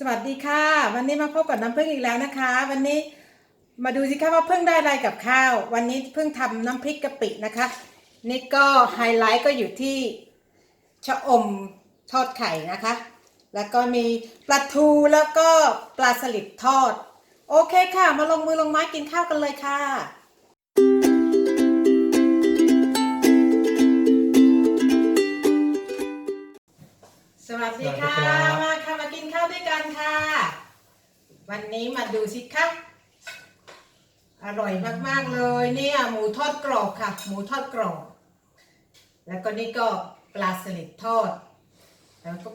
สวัสดีค่ะ วันนี้มาพบกับน้ำพึ่งอีกแล้วนะคะ วันนี้มาดูสิคะว่าพึ่งได้อะไรกับข้าว วันนี้พึ่งทำน้ำพริกกะปินะคะ นี่ก็ไฮไลท์ก็อยู่ที่ชะอมทอดไข่นะคะ แล้วก็มีปลาทูแล้วก็ปลาสลิดทอด โอเคค่ะ มาลงมือลงไม้กินข้าวกันเลยค่ะสวัสดีค่ะสวัสดีครับมา ด้วยกันค่ะ วันนี้มาดูสิคะอร่อยมากๆเลยเนี่ยหมูทอดกรอบค่ะ หมูทอดกรอบ แล้วก็นี่ก็ปลาสลิดทอด แล้วก็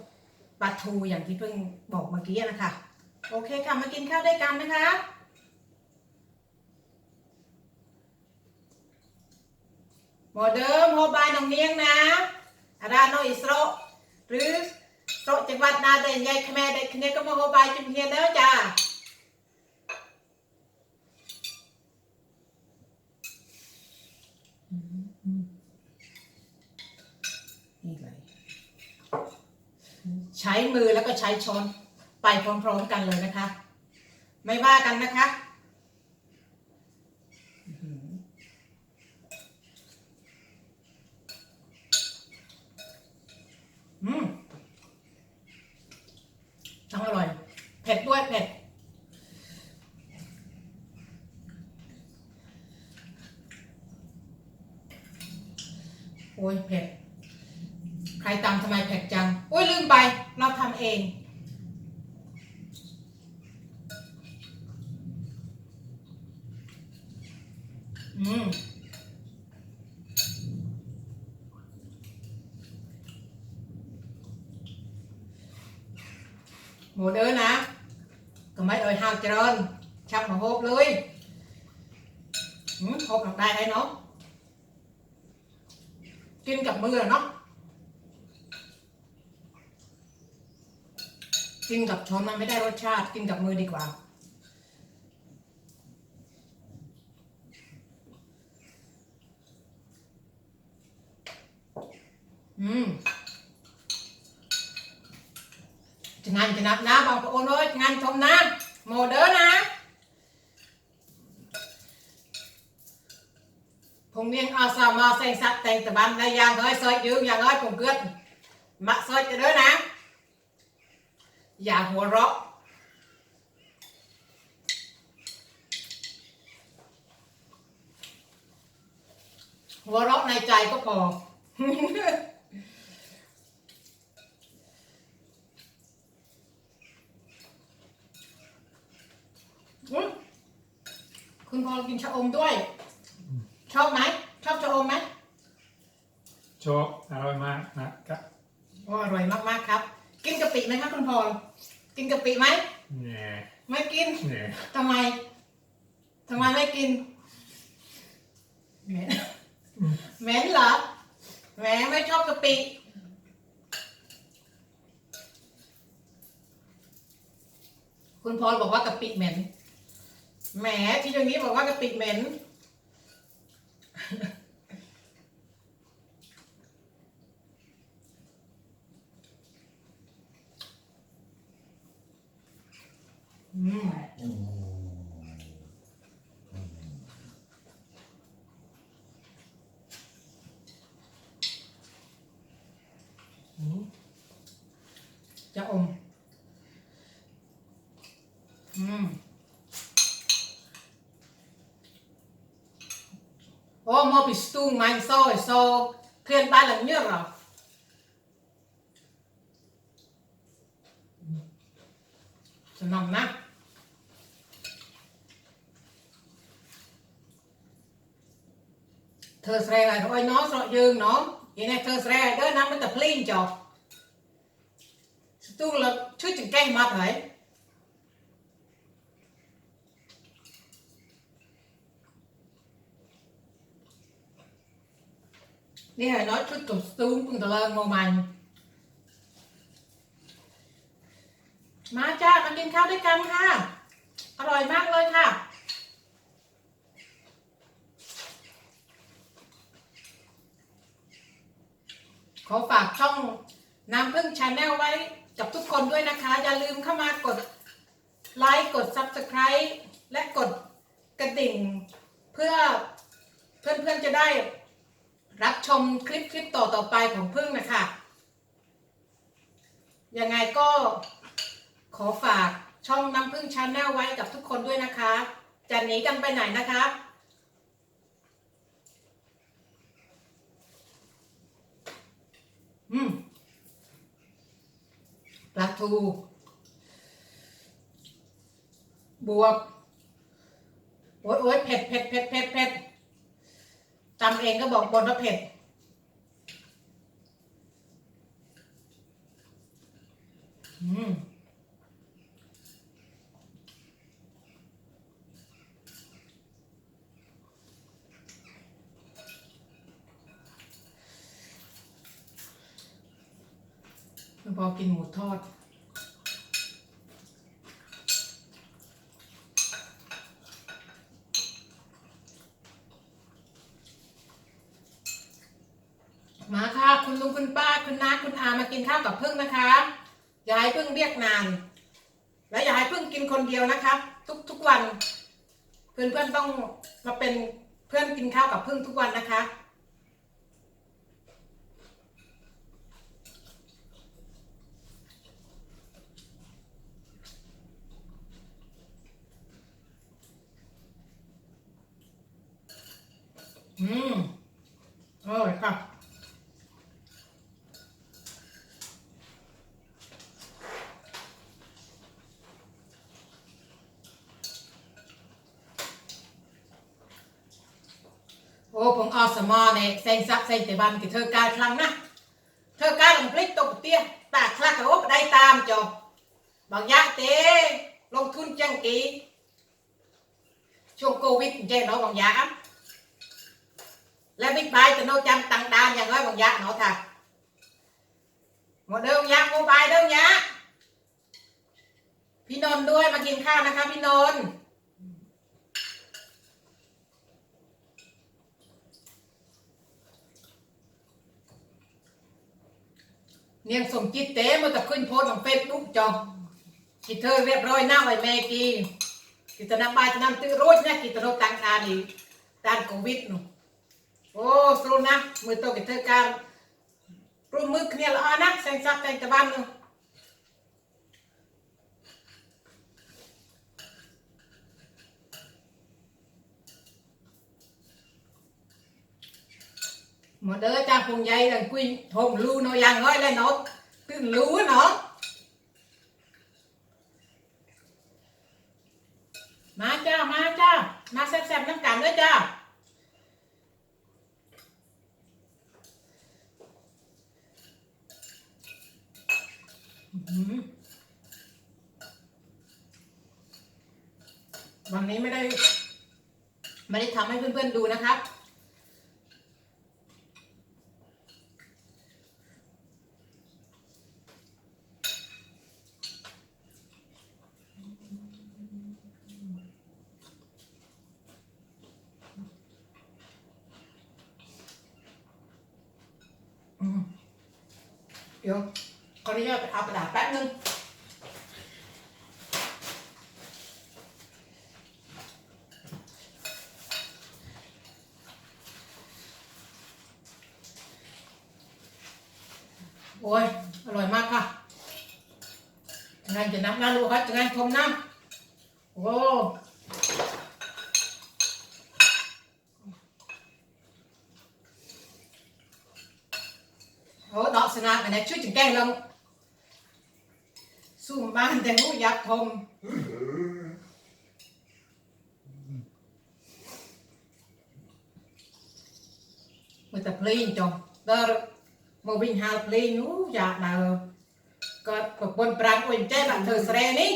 ปลาทูอย่างที่เพิ่งบอกเมื่อกี้นะคะ โอเคค่ะมากินข้าวด้วยกันนะคะหมอเดิมโฮบายน้องเนียงนะอาราโนอิสโรหรือ โตะจังหวัดนาแต่ใหญ่ขแม่เด็กคนนี้ก็มาโฮบายจุ่มเฮียนแล้วจ้านี่เลยใช้มือแล้วก็ใช้ช้อนไปพร้อมๆกันเลยนะคะ ไม่ว่ากันนะคะอื้อหือ อืมทั้งอร่อย ล้วยเผ็ดโอ้ยเผ็ด ใครตำทำไมเผ็ดจัง โอ้ยลืมไป เราทำเองอืมหมูเด้อนะ ก็ไม่เอ่ยห้าวเจริญชักมาโฮบเลยหืมโฮบออกได้ไหมเนาะกินกับมือเนาะกินกับช้อนมันไม่ได้รสชาติ กินกับมือดีกว่าอืม จะงานจะนับนะบางประโอนเอ้ยงานชมนะโมเดอร์นะผมเนียงอาสามาเซ็งสักแต่งตะบันในยางเอ้ยซอยยืมยางเอ้ยผมเกิดมาซอยจะเด้อนะอย่าหัวเราะหัวเราะในใจก็พอ อืมคุณพอกินชะอมด้วย ชอบไหม ชอบชะอมไหมชอบอร่อยมากนะครับโอ้อร่อยมากๆครับ กินกะปิไหมครับคุณพรกินกะปิไหม เนี่ยไม่กิน เนี่ยทำไม ทำไมไม่กิน เหม็น เหม็นเหรอ แหมไม่ชอบกะปิ คุณพรบอกว่ากะปิเหม็น แหมที่อย่างนี้บอกว่ากระปิกเหม็น อืมจะอม Ô, mô bị stung mạnh soi so thiên ba lần nhớ rồi. cho nằm nát. Thơ sre lại thôi nó sợ dương nó. Vậy này thơ sre đó nằm bên tập linh cho. Stung là chút chừng cây mặt đấy. Đi hãy nói chút tục stung cùng tờ lơ ngô mạnh. มาจ้ามากินข้าวด้วยกันค่ะ อร่อยมากเลยค่ะขอฝากช่องน้ำพึ่งชาแนลไว้กับทุกคนด้วยนะคะ อย่าลืมเข้ามากดไลค์กด Subscribe และกดกระดิ่ง เพื่อเพื่อนๆจะได้ รับชมคลิปคลิปต่อต่อไปของพึ่งนะคะ ยังไงก็ขอฝากช่องน้ำพึ่งชาแนลไว้กับทุกคนด้วยนะคะจะหนีกันไปไหนนะคะอืมปลาทู บวกโอ๊ยโอ๊ยเผ็ดเผ็ดเผ็ดเผ็ดเผ็ด ตำเองก็บอกบนว่าเผ็ด อืมพอกินหมูทอด มาค่ะ คุณลุงคุณป้าคุณน้าคุณอามากินข้าวกับพึ่งนะคะอย่าให้พึ่งเรียกนาน และอย่าให้พึ่งกินคนเดียวนะคะ ทุกทุกวัน เพื่อนเพื่อนๆต้องมาเป็นเพื่อนกินข้าวกับพึ่งทุกวันนะคะ อืม โอ้ผมเอาสมอเนี่ยเซ็งซับเซ็งแต่บันที่เธอกายครั้งนะ เธอกายลงพลิกตกเตี้ยตาคลักกับโอ้ได้ตามจอบางยะเต้ลงทุนจังกีช่วงโควิดเจ๊เนาะบางยะ และบิ๊กไบค์จะโนจำตังดานอย่างไรบางยะเนาะค่ะหมดเดิมยะโมบายเดิมยะพี่นนท์ด้วยมากินข้าวนะคะพี่นนท์ เนียงสมจิตเต้มันจะขึ้นโพสของเฟซบุ๊กจองกิเธอเรียบร้อยหน้าไว้แม่กีกิตนาบายตนำตื้อโรจนะกิตโรตังตาดีตานโควิดนูโอ้สรุนะมือโตกิเธอการร่วมมือเคลียร์ละอ่อนนะแสงซับแสงตะวันนู mà đỡ cha phùng dây là quy thùng lưu nó giang ngói lên nó tin lưu nó má cha má cha má xem xem nó cảm đấy cha Mm-hmm. วันนี้ไม่ได้ไม่ได้ทำให้เพื่อนๆดูนะครับ เดี๋ยวขออนุญาตไปเอากระดาษแป๊บนึงโอ้ย อร่อยมากค่ะงานจะนับน้าลูกครับจะงานชมน้ำโอ้ ហើយដកស្នាមតែជួយចង្កេះឡើងស៊ូមបានតែហូយ៉ាប់ធំមកតែភ្លេងចុះដល់មកវិញហាលភ្លេងអូយ៉ាដើរគាត់ប្រពន្ធប្រាំអុយចេះបានធ្វើស្រែនេះ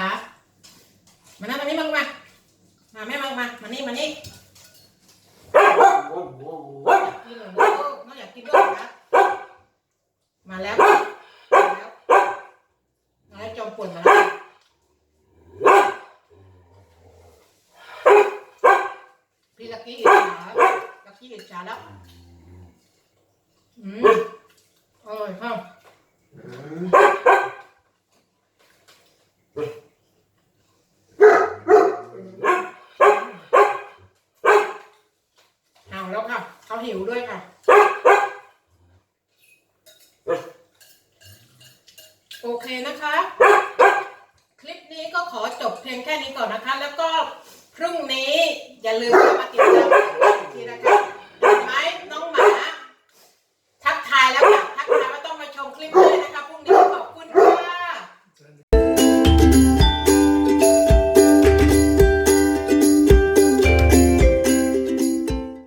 คะ มานั่มานี่มามามาแม่มามามานี่มานี่นเหรอลูกน้องอยากกินด้วยนะมาแล้วมาแล้วมาแล้วจอมป่วนมาแล้วพี่ลักกี้อิจฉาลักกี้อิจฉาแล้วอืม หิวด้วยค่ะ โอเคนะคะ คลิปนี้ก็ขอจบเพียงแค่นี้ก่อนนะคะ แล้วก็พรุ่งนี้อย่าลืมมาติดตามกันอีกทีนะคะ